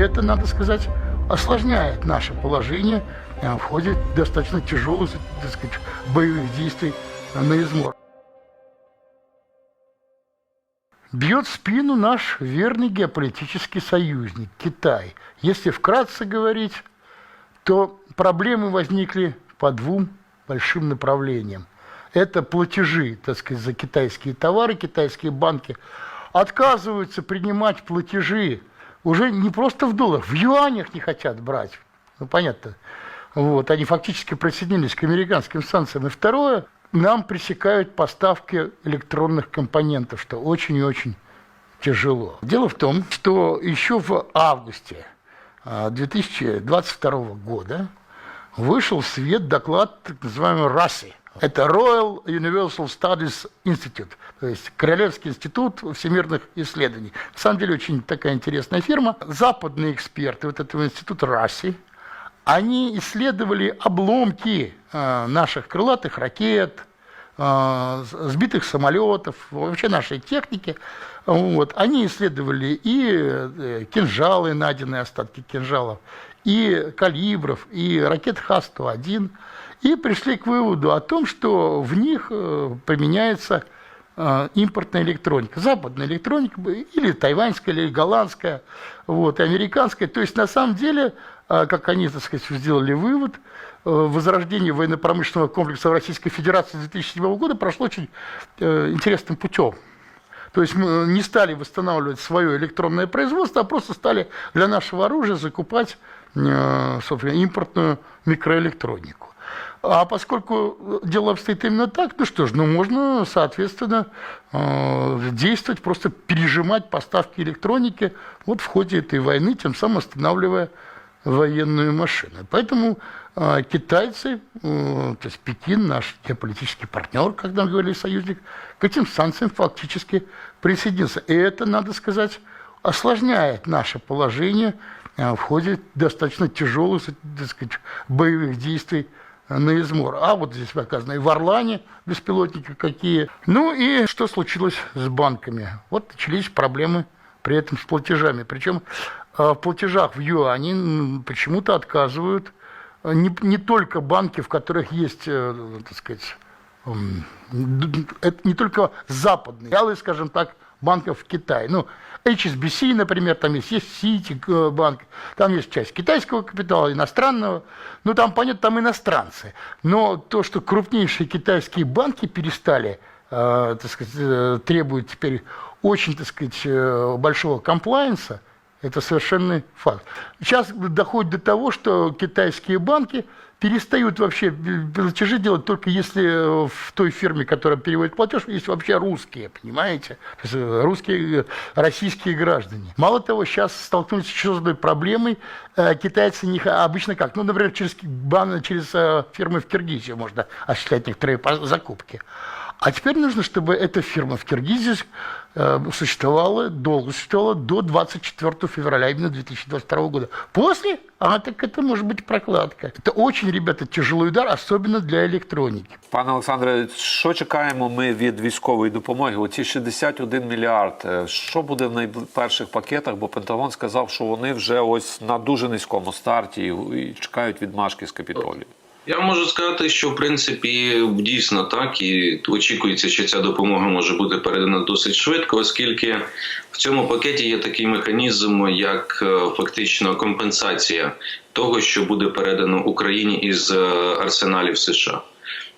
Это, надо сказать, осложняет наше положение э, в ходе достаточно тяжелых, так сказать, боевых действий на измор. Бьет спину наш верный геополитический союзник Китай. Если вкратце говорить, то проблемы возникли по двум большим направлениям. Это платежи, так сказать, за китайские товары, китайские банки отказываются принимать платежи уже не просто в долларах, в юанях не хотят брать. Ну, понятно. Вот, они фактически присоединились к американским санкциям. И второе, нам пресекают поставки электронных компонентов, что очень и очень тяжело. Дело в том, что еще в августе а, 2022 года вышел в свет доклад так называемой РАСИ. Это Royal Universal Studies Institute, то есть Королевский институт всемирных исследований. На самом деле очень такая интересная фирма. Западные эксперты вот этого института РАСИ, они исследовали обломки э, наших крылатых ракет, э, сбитых самолетов, вообще нашей техники. Вот. Они исследовали и э, кинжалы, найденные остатки кинжалов, и калибров, и ракет Х-101, и пришли к выводу о том, что в них э, применяется э, импортная электроника, западная электроника, или тайваньская, или голландская, вот, и американская. То есть, на самом деле, э, как они, так сказать, сделали вывод, возрождение военно-промышленного комплекса в Российской Федерации 2007 года прошло очень интересным путем. То есть мы не стали восстанавливать свое электронное производство, а просто стали для нашего оружия закупать собственно, импортную микроэлектронику. А поскольку дело обстоит именно так, ну что ж, ну можно, соответственно, э, действовать, просто пережимать поставки электроники вот в ходе этой войны, тем самым останавливая военную машину. Поэтому э, китайцы, э, то есть Пекин, наш геополитический партнер, как нам говорили союзник, к этим санкциям фактически присоединился. И это, надо сказать, осложняет наше положение э, в ходе достаточно тяжелых, так сказать, боевых действий на измор. А вот здесь показано и в Орлане беспилотники какие. Ну и что случилось с банками? Вот начались проблемы при этом с платежами. Причем в платежах в юане почему-то отказывают э, не, не только банки, в которых есть, э, так сказать, это не только западные, скажем так, банков в Китае. Ну, HSBC, например, там есть, есть Citi э, банк, там есть часть китайского капитала, иностранного, ну, там, понятно, там иностранцы. Но то, что крупнейшие китайские банки перестали, э, так сказать, э, требуют теперь очень, так сказать, э, большого комплайенса, это совершенный факт. Сейчас доходит до того, что китайские банки перестают вообще платежи делать только если в той фирме, которая переводит платеж, есть вообще русские, понимаете? Э, русские, э, российские граждане. Мало того, сейчас столкнулись еще с одной проблемой. Э, Китайцы не, обычно как? Ну, например, через, бан- через э, фирмы в Киргизии можно осуществлять некоторые закупки. А теперь нужно, чтобы эта фирма в Киргизии э, существовала, долго существовала до 24 февраля именно 2022 года. После, а так это может быть прокладка. Это очень, ребята, тяжелый удар, особенно для электроники. Пане Олександре, що чекаємо ми від військової допомоги? Оці 61 мільярд. е, Що буде в найперших пакетах? Бо Пентагон сказав, що вони вже ось на дуже низькому старті і- і чекають відмашки з капітолію. Я можу сказати, що в принципі дійсно так, і очікується, що ця допомога може бути передана досить швидко, оскільки в цьому пакеті є такий механізм, як е, фактично компенсація того, що буде передано Україні із е, арсеналів США.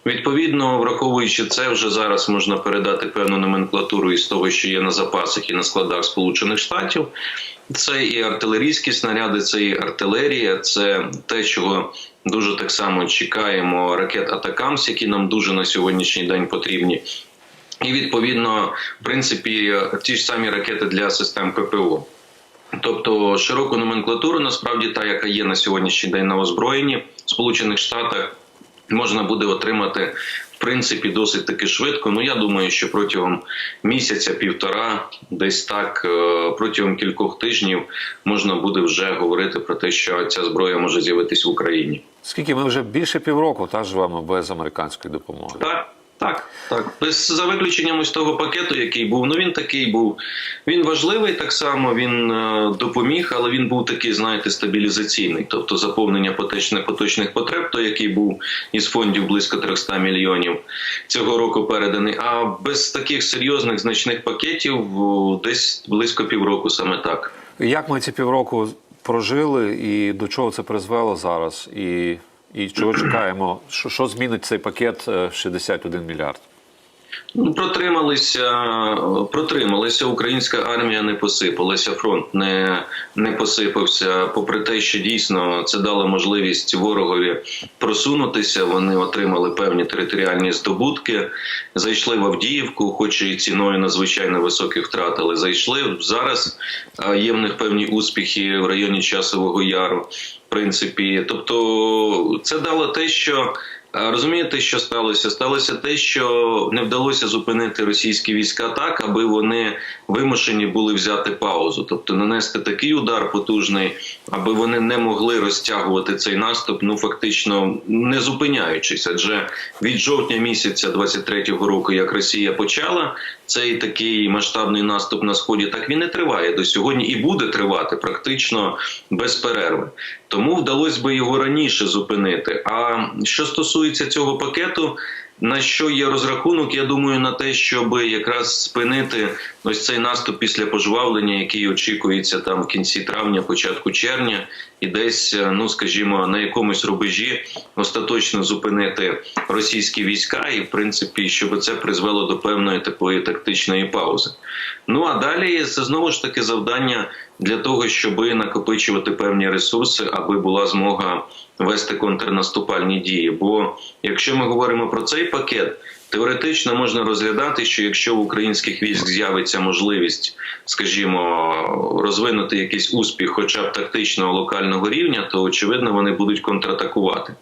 Відповідно, враховуючи це, вже зараз можна передати певну номенклатуру із того, що є на запасах і на складах Сполучених Штатів. Це і артилерійські снаряди, це і артилерія, це те, чого дуже так само чекаємо ракет Атакамс, які нам дуже на сьогоднішній день потрібні. І відповідно, в принципі, ті ж самі ракети для систем ППО. Тобто широку номенклатуру, насправді та, яка є на сьогоднішній день на озброєнні в Сполучених Штатах, можна буде отримати принципі досить таки швидко. Ну я думаю, що протягом місяця-півтора, десь так, е, протягом кількох тижнів можна буде вже говорити про те, що ця зброя може з'явитись в Україні. Скільки ми вже більше півроку та живемо без американської допомоги? Так, Так, так. За виключенням ось того пакету, який був. Ну він такий був. Він важливий так само. Він е, допоміг, але він був такий, знаєте, стабілізаційний, тобто заповнення поточних потреб, той, який був із фондів близько 300 мільйонів цього року переданий. А без таких серйозних значних пакетів десь близько півроку, саме так. Як ми ці півроку прожили і до чого це призвело зараз? І, і чого чекаємо? Що, що змінить цей пакет е, 61 мільярд? Ну, протрималися, протрималися. Українська армія не посипалася, фронт не, не посипався. Попри те, що дійсно це дало можливість ворогові просунутися. Вони отримали певні територіальні здобутки, зайшли в Авдіївку, хоч і ціною надзвичайно високих втрат, але зайшли. Зараз е, є в них певні успіхи в районі Часового Яру. В принципі, тобто це дало те, що Розумієте, що сталося? Сталося те, що не вдалося зупинити російські війська так, аби вони вимушені були взяти паузу, тобто нанести такий удар потужний, аби вони не могли розтягувати цей наступ, ну фактично не зупиняючись. Адже від жовтня місяця 23-го року, як Росія почала цей такий масштабний наступ на сході, так він і триває до сьогодні і буде тривати практично без перерви. Тому вдалося би його раніше зупинити. А що стосується цього пакету, на що є розрахунок, я думаю, на те, щоб якраз спинити ось цей наступ після пожвавлення, який очікується там в кінці травня, початку червня, і десь, е, ну скажімо, на якомусь рубежі остаточно зупинити російські війська, і в принципі, щоб це призвело до певної такої тактичної паузи. Ну а далі це знову ж таки завдання для того, щоб накопичувати певні ресурси, аби була змога вести контрнаступальні дії. Бо якщо ми говоримо про цей пакет, теоретично можна розглядати, що якщо в українських військ з'явиться можливість, скажімо, розвинути якийсь успіх, хоча б тактичного локального рівня, то очевидно вони будуть контратакувати.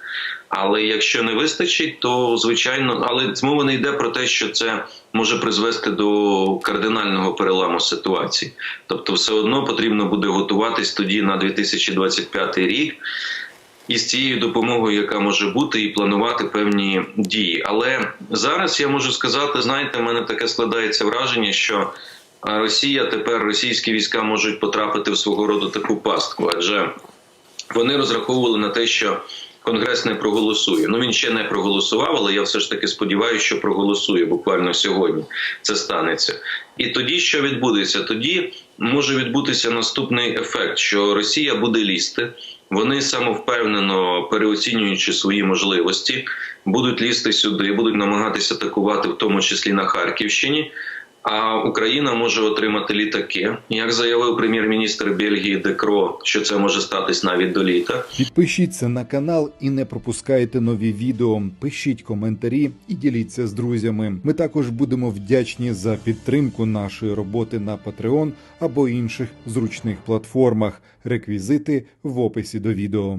Але якщо не вистачить, то звичайно, але мова не йде про те, що це може призвести до кардинального переламу ситуації. Тобто, все одно потрібно буде готуватись тоді на 2025 рік. Із цією допомогою, яка може бути, і планувати певні дії. Але зараз я можу сказати, знаєте, в мене таке складається враження, що Росія тепер російські війська можуть потрапити в свого роду таку пастку, адже вони розраховували на те, що Конгрес не проголосує. Ну він ще не проголосував, але я все ж таки сподіваюся, що проголосує буквально сьогодні. Це станеться. І тоді що відбудеться? Тоді може відбутися наступний ефект, що Росія буде лізти. Вони самовпевнено переоцінюючи свої можливості, будуть лізти сюди, будуть намагатися атакувати, в тому числі на Харківщині. А Україна може отримати літаки. Як заявив прем'єр-міністр Бельгії Декро, що це може статись навіть до літа. Підпишіться на канал і не пропускайте нові відео. Пишіть коментарі і діліться з друзями. Ми також будемо вдячні за підтримку нашої роботи на Patreon або інших зручних платформах. Реквізити в описі до відео.